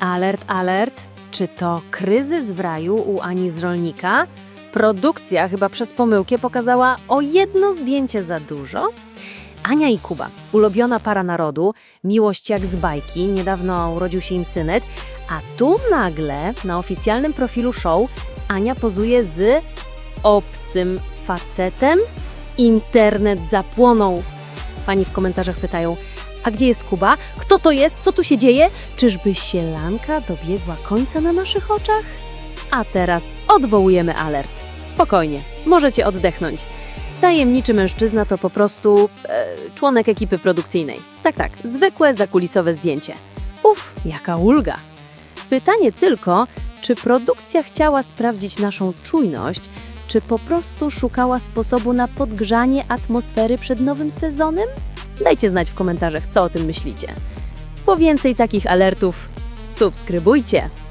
Alert, alert. Czy to kryzys w raju u Ani z rolnika? Produkcja chyba przez pomyłkę pokazała o jedno zdjęcie za dużo? Ania i Kuba, ulubiona para narodu, miłość jak z bajki, niedawno urodził się im synet, a tu nagle na oficjalnym profilu show Ania pozuje z obcym facetem? Internet zapłonął. Fani w komentarzach pytają, a gdzie jest Kuba? Kto to jest? Co tu się dzieje? Czyżby sielanka dobiegła końca na naszych oczach? A teraz odwołujemy alert. Spokojnie, możecie oddechnąć. Tajemniczy mężczyzna to po prostu e, członek ekipy produkcyjnej. Tak, tak, zwykłe zakulisowe zdjęcie. Uf, jaka ulga! Pytanie tylko, czy produkcja chciała sprawdzić naszą czujność, czy po prostu szukała sposobu na podgrzanie atmosfery przed nowym sezonem? Dajcie znać w komentarzach, co o tym myślicie. Po więcej takich alertów subskrybujcie.